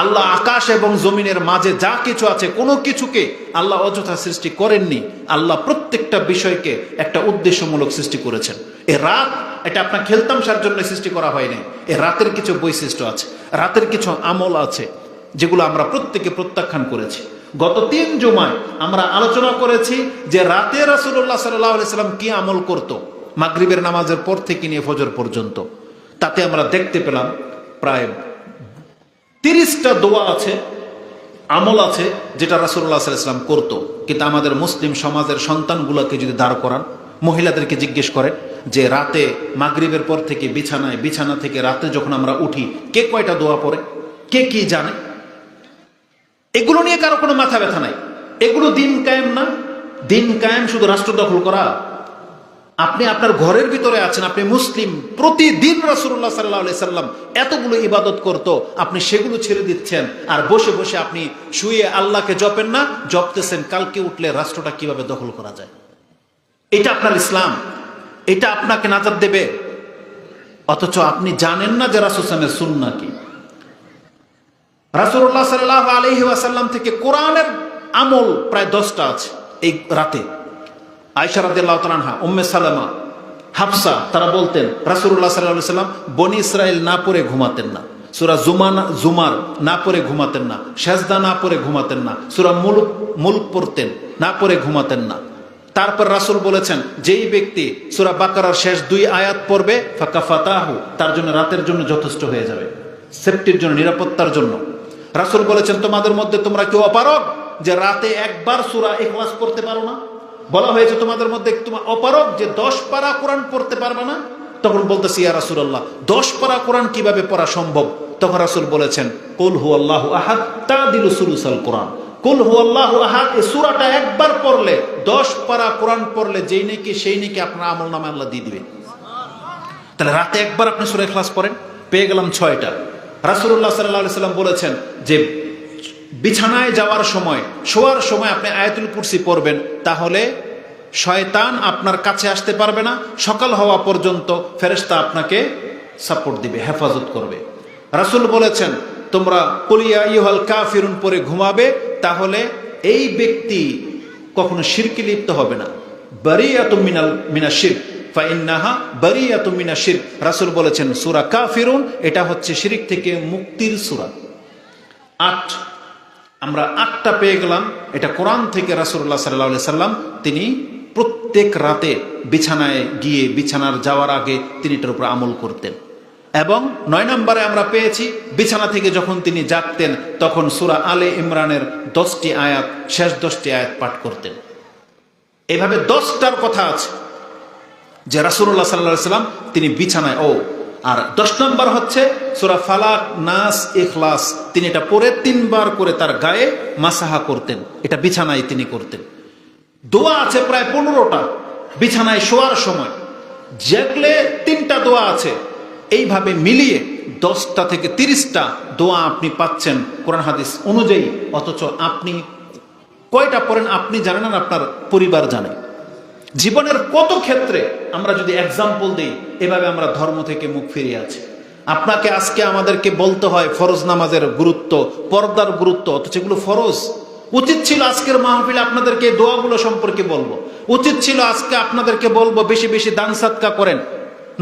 আল্লাহ আকাশ এবং জমিনের মাঝে যা কিছু আছে, কোনো কিছুকে আল্লাহ অযথা সৃষ্টি করেননি। আল্লাহ প্রত্যেকটা বিষয়কে একটা উদ্দেশ্যমূলক সৃষ্টি করেছেন। এ রাত, এটা আপনার খেলতামশার জন্য সৃষ্টি করা হয়নি। এ রাতের কিছু বৈশিষ্ট্য আছে, রাতের কিছু আমল আছে, যেগুলো আমরা প্রত্যেকে প্রত্যাখ্যান করেছি। গত তিন জুমায় আমরা আলোচনা করেছি যে রাতে রাসুল্লাহ সাল্লাহ সাল্লাম কি আমল করত, মাগরিবের নামাজের পর থেকে নিয়ে ফজর পর্যন্ত। তাতে আমরা দেখতে পেলাম, প্রায় তিরিশটা দোয়া আছে, আমল আছে, যেটা রাসুল্লাহ সাল্লাম করতো। কিন্তু আমাদের মুসলিম সমাজের সন্তানগুলোকে যদি দাঁড় করান, মহিলাদেরকে জিজ্ঞেস করে যে, রাতে মাগরিবের পর থেকে বিছানায়, বিছানা থেকে রাতে যখন আমরা উঠি, কে কয়টা দোয়া পড়ে? কে কি জানে? এগুলো নিয়ে কারও কোনো মাথা ব্যথা নাই। এগুলো দিন কায়েম না। দিন কায়েম শুধু রাষ্ট্র দখল করা। আপনি আপনার ঘরের ভিতরে আছেন, আপনি মুসলিম, প্রতিদিন রাসুল্লাহ সাল্লাহ সাল্লাম এতগুলো ইবাদত করত, আপনি সেগুলো ছেড়ে দিচ্ছেন, আর বসে বসে আপনি শুয়ে আল্লাহকে জপেন না, জপতেছেন, কালকে উঠলে রাষ্ট্রটা কীভাবে দখল করা যায়? এটা আপনার ইসলাম, এটা আপনাকে নাজার দেবে। অথচ আপনি জানেন না যে রাসুসামের সুন্না কি। রাসুল্লাহ সাল্লাহ আলহি আসাল্লাম থেকে কোরআনের আমল প্রায় দশটা আছে এই রাতে। আয়সা রাদিল্লাহ তালানহা উম্মে সালামা, হাফসা, তারা বলতেন রাসুল্লাহ সাল্লাহ সাল্লাম বনি ইসরায়েল না পড়ে ঘুমাতেন না। সুরা জুমান, জুমার না পড়ে ঘুমাতেন না। সেজদা না পড়ে ঘুমাতেন না। সুরা মুলুক মুলুক পড়তেন, না পড়ে ঘুমাতেন না। তারপর রাসুল বলেছেন, যেই ব্যক্তি সুরা বাকারার শেষ দুই আয়াত পড়বে ফাঁকা ফাতাহু তার জন্য রাতের জন্য যথেষ্ট হয়ে যাবে। সেফটির জন্য, নিরাপত্তার জন্য। রাসুল বলেছেন, তোমাদের মধ্যে তোমরা কেউ অপারগ যে রাতে একবার সুরা এখলাস পড়তে পারো না? বলা হয়েছে তোমাদের মধ্যে তোমার অপারক যে দশ পারা কোরআন পড়তে পারবে না, তখন বলতেছি, ইয়া রাসুল্লাহ দশ পারা কোরআন কীভাবে পড়া সম্ভব? তখন রাসুল বলেছেন, কুল হু আল্লাহ আহাদ তা দিল সুলুসাল কোরআন। কুল হু আল্লাহ আহাদ, এই সুরাটা একবার পড়লে, দশ পারা কোরআন পড়লে, যেই নাকি সেই নাকি আপনার আমল নামে আল্লাহ দিয়ে দিবে। তাহলে রাতে একবার আপনি সুরা ক্লাস পড়েন, পেয়ে গেলাম ছয়টা। রাসুল্লাহ সাল্লাহ সাল্লাম বলেছেন যে বিছানায় যাওয়ার সময়, শোয়ার সময় আপনি আয়াতুল কুরসি পড়বেন, তাহলে শয়তান আপনার কাছে আসতে পারবে না, সকাল হওয়া পর্যন্ত ফেরেস্তা আপনাকে সাপোর্ট দিবে, হেফাজত করবে। রাসুল বলেছেন, তোমরা কলিয়া ইহল কাফিরুন পরে ঘুমাবে, তাহলে এই ব্যক্তি কখনো শিরকি লিপ্ত হবে না। বারিয়াত মিনাল, মিনা শির ফাইন্নাহা বারিয়াত মিনা শির রাসুল বলেছেন, সুরা কাফিরুন এটা হচ্ছে শিরিক থেকে মুক্তির সুরা। আট আমরা আটটা পেয়ে গেলাম। এটা কোরআন থেকে রাসুল্লাহ সাল্লাহ সাল্লাম তিনি প্রত্যেক রাতে বিছানায় গিয়ে বিছানার যাওয়ার আগে তিনি এটার উপর আমল করতেন। এবং নয় নম্বরে আমরা পেয়েছি, বিছানা থেকে যখন তিনি জাগতেন, তখন সুরা আলে ইমরানের দশটি আয়াত, শেষ দশটি আয়াত পাঠ করতেন। এভাবে দশটার কথা আছে যে রাসুল্লাহ সাল্লাহ সাল্লাম তিনি বিছানায়, ও আর দশ নম্বর হচ্ছে সুরা ফালাক, নাস, ইখলাস। তিনি এটা পরে তিনবার করে তার গায়ে মাসাহা করতেন। এটা বিছানায় তিনি করতেন। দোয়া আছে প্রায় পনেরোটা। বিছানায় শোয়ার সময়। জেগলে তিনটা দোয়া আছে। এইভাবে মিলিয়ে দশটা থেকে তিরিশটা দোয়া আপনি পাচ্ছেন কোরআন হাদিস অনুযায়ী। অথচ আপনি কয়টা পড়েন আপনি জানেন আপনার পরিবার জানে। জীবনের কত ক্ষেত্রে আমরা যদি এক্সাম্পল দিই, এভাবে আমরা ধর্ম থেকে মুখ ফিরিয়ে আছি। আপনাকে আজকে আমাদেরকে বলতে হয় ফরজ নামাজের গুরুত্ব, পর্দার গুরুত্ব, অথচ এগুলো ফরজ। উচিত ছিল আজকের মাহফিলে আপনাদেরকে দোয়াগুলো সম্পর্কে বলব। উচিত ছিল আজকে আপনাদেরকে বলব বেশি বেশি দান সাদকা করেন,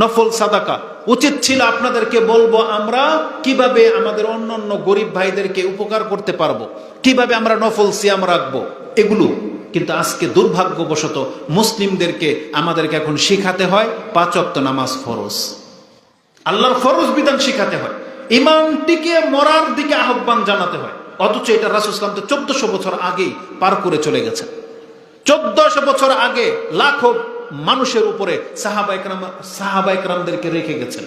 নফল সাদাকা। উচিত ছিল আপনাদেরকে বলব আমরা কীভাবে আমাদের অন্য অন্য গরিব ভাইদেরকে উপকার করতে পারব, কীভাবে আমরা নফল সিয়াম রাখব, এগুলো কিন্তু আজকে দুর্ভাগ্যবশত মুসলিমদেরকে আমাদেরকে এখন শিখাতে হয় পাঁচ নামাজ ফরজ। আল্লাহর ফরজ বিধান শিখাতে হয়। ইমান টিকে মরার দিকে আহ্বান জানাতে হয়। অথচ এটা রাসুল ইসলাম তো চোদ্দশো বছর আগেই পার করে চলে গেছে চোদ্দশো বছর আগে লাখো মানুষের উপরে সাহাবা একরাম রেখে গেছেন।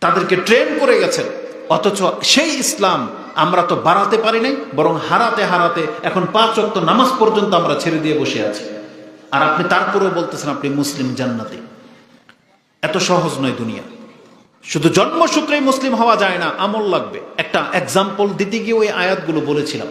তাদেরকে ট্রেন করে গেছেন। অথচ সেই ইসলাম আমরা তো বাড়াতে পারি নাই, বরং হারাতে হারাতে এখন পাঁচ অক্ত নামাজ পর্যন্ত আমরা ছেড়ে দিয়ে বসে আছি। আর আপনি তারপরেও বলতেছেন আপনি মুসলিম জান্নাতি। এত সহজ নয় দুনিয়া। শুধু জন্মসূত্রেই মুসলিম হওয়া যায় না, আমল লাগবে। একটা এক্সাম্পল দিতে গিয়ে ওই আয়াতগুলো বলেছিলাম।